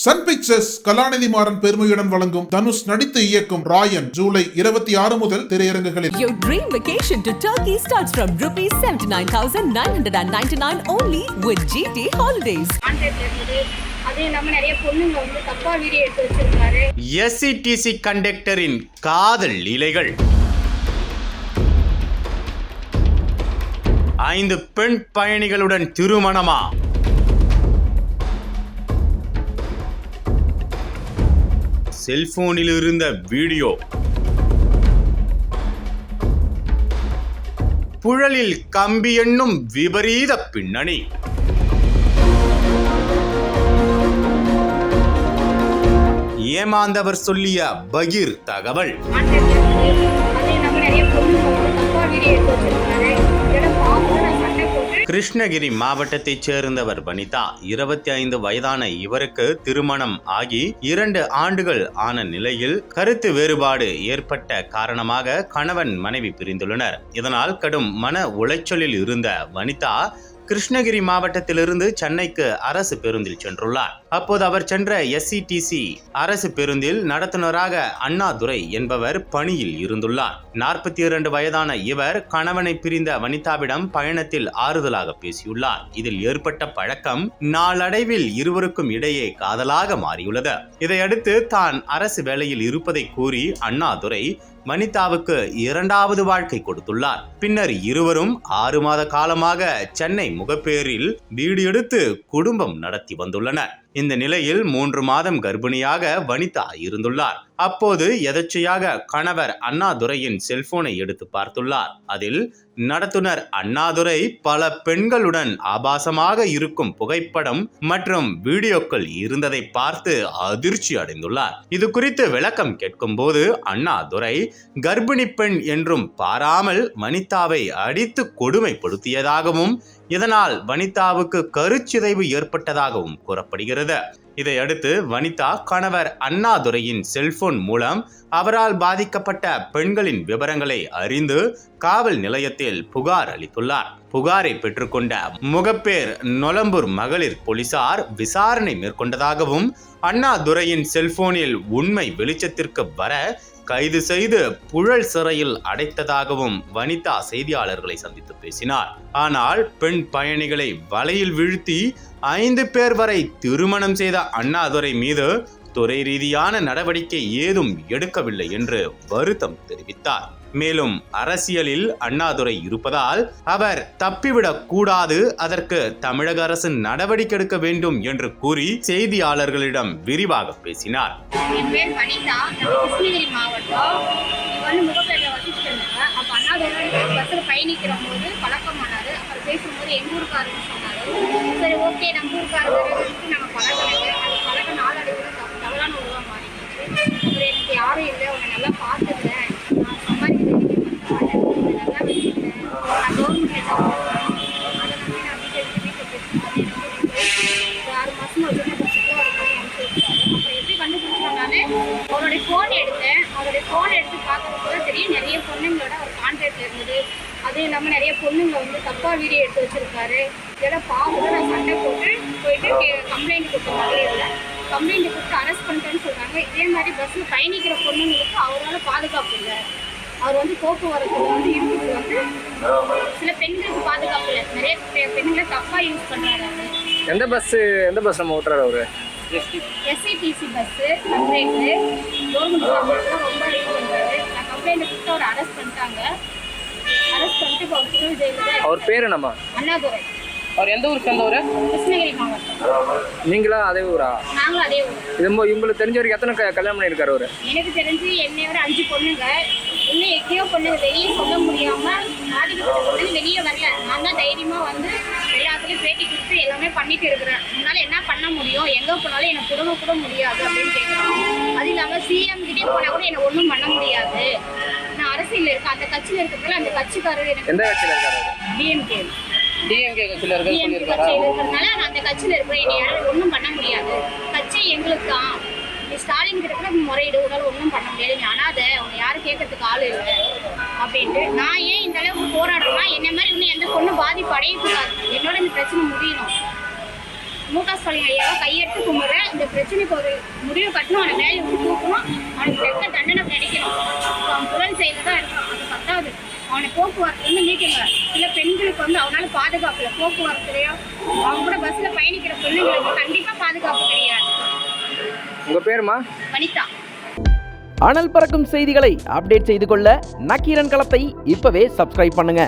Sun pictures கலாநிதி மாறன் பெருமையுடன் வழங்கும் தனுஷ் நடித்து இயக்கும் ராயன் ஜூலை இருபத்தி ஆறு முதல் திரையரங்குகளில் Your dream vacation to Turkey starts from rupees 79,999 only with GT Holidays. SETC கண்டக்டரின் காதல் லீலைகள் ஐந்து பெண் பயணிகளுடன் திருமணமா? செல்போனில் இருந்த வீடியோ. புழலில் கம்பி என்னும் விபரீத பின்னணி. ஏமாந்தவர் சொல்லிய பகிர் தகவல் கிருஷ்ணகிரி மாவட்டத்தைச் சேர்ந்தவர் வனிதா. இருபத்தி ஐந்து வயதான இவருக்கு திருமணம் ஆகி இரண்டு ஆண்டுகள் ஆன நிலையில் கருத்து வேறுபாடு ஏற்பட்ட காரணமாக கணவன் மனைவி பிரிந்துள்ளனர். இதனால் கடும் மன உளைச்சலில் இருந்த வனிதா கிருஷ்ணகிரி மாவட்டத்திலிருந்து சென்னைக்கு அரசு பேருந்தில் சென்றுள்ளார். அப்போது அவர் சென்ற எஸ்சிடிசி அரசு பேருந்தில் நடத்துனராக அண்ணாதுரை என்பவர் பணியில் இருந்துள்ளார். நாற்பத்தி இரண்டு வயதான இவர் கணவனை பிரிந்த வனிதாவிடம் பயணத்தில் ஆறுதலாக பேசியுள்ளார். இதில் ஏற்பட்ட பழக்கம் நாளடைவில் இருவருக்கும் இடையே காதலாக மாறியுள்ளது. இதையடுத்து தான் அரசு வேலையில் இருப்பதை கூறி அண்ணாதுரை வனிதாவுக்கு இரண்டாவது வாழ்க்கை கொடுத்துள்ளார். பின்னர் இருவரும் ஆறு மாத காலமாக சென்னை முகப்பேரில் வீடு எடுத்து குடும்பம் நடத்தி வந்துள்ளனர். இந்த நிலையில் மூன்று மாதம் கர்ப்பிணியாக வனிதா இருந்துள்ளார். அப்போது எதர்ச்சியாக கணவர் அண்ணாதுரையின் செல்போனை எடுத்து பார்த்துள்ளார். அதில் நடத்துனர் அண்ணாதுரை பல பெண்களுடன் ஆபாசமாக இருக்கும் புகைப்படம் மற்றும் வீடியோக்கள் இருந்ததை பார்த்து அதிர்ச்சி அடைந்துள்ளார். இது குறித்து விளக்கம் கேட்கும்போது அண்ணாதுரை கர்ப்பிணி பெண் என்றும் பாராமல் வனிதாவை அடித்து கொடுமைப்படுத்தியதாகவும் இதனால் வனிதாவுக்கு கருச்சிதைவு ஏற்பட்டதாகவும் கூறப்படுகிறது. இதையடுத்து வனிதா கணவர் அண்ணாதுரையின் செல்போன் மூலம் அவரால் பாதிக்கப்பட்ட பெண்களின் விவரங்களை அறிந்து காவல் நிலையத்தில் புகார் அளித்துள்ளார். புகாரை பெற்றுக்கொண்ட முகப்பேர் நொலம்பூர் மகளிர் போலீசார் விசாரணை மேற்கொண்டதாகவும் அண்ணாதுரையின் செல்போனில் உண்மை வெளிச்சத்திற்கு வர கைது செய்து புழல் சிறையில் அடைத்ததாகவும் வனிதா செய்தியாளர்களை சந்தித்து பேசினார். ஆனால் பெண் பயணிகளை வலையில் வீழ்த்தி ஐந்து பேர் வரை திருமணம் செய்த அண்ணாதுரை மீது துறை ரீதியான நடவடிக்கை ஏதும் எடுக்கவில்லை என்று வருத்தம் தெரிவித்தார். மேலும் அரசியலில் அண்ணாதுரை இருப்பதால் அவர் தப்பிவிடக் கூடாது அதற்கு தமிழக அரசு நடவடிக்கை எடுக்க வேண்டும் என்று கூறி செய்தியாளர்களிடம் விரிவாக பேசினார். என் பேர் பயணிக்கிற போது பழக்கம் அப்புறம் பேசும்போது எங்கள் ஊருக்காரன்னு சொன்னாரு. சரி ஓகே நம்ம ஊருக்காரருக்கு நம்ம பழக்கலைங்க அது பழக்கம் நாளடைவில் தப்பு தவறான உருவம் மாறிடுச்சு. அப்புறம் எனக்கு யாரும் இல்லை. உன்னை நல்லா பார்த்து அவருடைய ஃபோன் எடுத்தேன் அவருடைய ஃபோன் எடுத்து பார்க்கறதுக்கு தெரியும் நிறைய பொண்ணுங்களோட அவர் கான்டாக்ட்ல இருந்தது அதுவும் இல்லாமல் நிறைய பொண்ணுங்க வந்து தப்பாக வீடியோ எடுத்து வச்சிருக்காரு இதெல்லாம் பார்த்து நான் சண்டை போட்டு போயிட்டு கம்ப்ளைண்ட் கொடுத்த மாதிரி இல்லை கம்ப்ளைண்ட் கொடுத்து அரெஸ்ட் பண்ணிட்டேன்னு சொல்கிறாங்க இதே மாதிரி பஸ்ஸில் பயணிக்கிற பொண்ணுங்களுக்கு அவரால் பாதுகாப்பு இல்லை. அவர் வந்து போக்குவரத்துல வந்து இருக்குது வந்து சில பெண்களுக்கு பாதுகாப்பு இல்லை. நிறைய பெண்களை தப்பாக யூஸ் பண்ணுறாரு அவர். எந்த பஸ் எந்த பஸ் நம்ம ஓட்டுறாரு அவரு? எஸ்ஐடிசி பஸ்ஸு கம்ப்ளைண்ட்டு கவர்மெண்ட் ரொம்ப இது பண்ணுறாரு நான் கம்ப்ளைண்ட் கொடுத்து அவர் அரெஸ்ட் பண்ணிட்டாங்க. அரெஸ்ட் பண்ணிட்டு இப்போ அவர் ஜெயிலில் தான் அவர் பேர் என்னம்மா? அண்ணாதுரை. அவர் எந்த ஊர் சேர்ந்தவர் கிருஷ்ணகிரி மாவட்டம். நீங்களா அதே ஊரா? நாங்களும் அதே ஊர். இது உங்களுக்கு தெரிஞ்ச வரைக்கும் எத்தனை கல்யாணம் பண்ணியிருக்காரு அவரு? எனக்கு தெரிஞ்சு என்னை விட அஞ்சு பொண்ணுங்க. இன்னும் எங்கேயோ பொண்ணுங்க வெளியே சொல்ல முடியாம பொண்ணுங்க வெளியே வரல. நான் தான் தைரியமா வந்து எல்லாத்துலயும் பேட்டி கொடுத்து எல்லாமே பண்ணிட்டு இருக்கிறேன். உன்னால என்ன பண்ண முடியும்? எங்க போனாலும் எனக்கு கொடுங்க கூட முடியாது அப்படின்னு கேட்குறான் அது இல்லாம சிஎம் கிட்டே போனா கூட எனக்கு ஒன்றும் பண்ண முடியாது. நான் அரசியல் இருக்கேன் அந்த கட்சியில் இருக்கிறதுனால அந்த கட்சிக்காரர் எனக்கு எந்த கட்சியில் இருக்காரு அவரு? டிஎம்கே டிஎம்கே கட்சியில் டிஎம்கே இருக்கிறதுனால நான் அந்த கட்சியில் இருக்கிறேன் என்னை யாரும் ஒன்றும் பண்ண முடியாது. கட்சி எங்களுக்கு தான். நீ ஸ்டாலின் கிட்ட கூட முறையிடு உன்னால ஒன்றும் பண்ண முடியாது. நீ அனாதை உன்னை யாரும் கேட்கறதுக்கு ஆள் இல்லை. அப்படின்ட்டு நான் ஏன் இந்த அளவுக்கு போராடுறேன்னா என்ன மாதிரி இன்னும் எந்த பொண்ணும் பாதிப்பு அடையக்கூடாது. என்னோட இந்த பிரச்சனை முடியணும். மு க ஸ்டாலின் ஐயாவை கையெடுத்து கும்பிடுறேன் இந்த பிரச்சனைக்கு ஒரு முடிவு கட்டணும். அவனை வேலையை விட்டு தூக்கணும். அவனுக்கு தக்க தண்டனை கிடைக்கணும். அவன் புலன் செயல தான் இருக்கான். அது பத்தாது அவனை போக்குவரத்து வந்து நீக்குங்க இல்ல பெண்களுக்கு வந்து அவனால பாதுகாப்பு இல்லை போக்குவரத்துலையோ அவங்க கூட பஸ்ல பயணிக்கிற பெண்ணுங்களுக்கு கண்டிப்பா பாதுகாப்பு கிடையாது. உங்க பேருமா? வனிதா. அனல் பறக்கும் செய்திகளை அப்டேட் செய்து கொள்ள நக்கீரன் களத்தை இப்பவே சப்ஸ்கிரைப் பண்ணுங்க.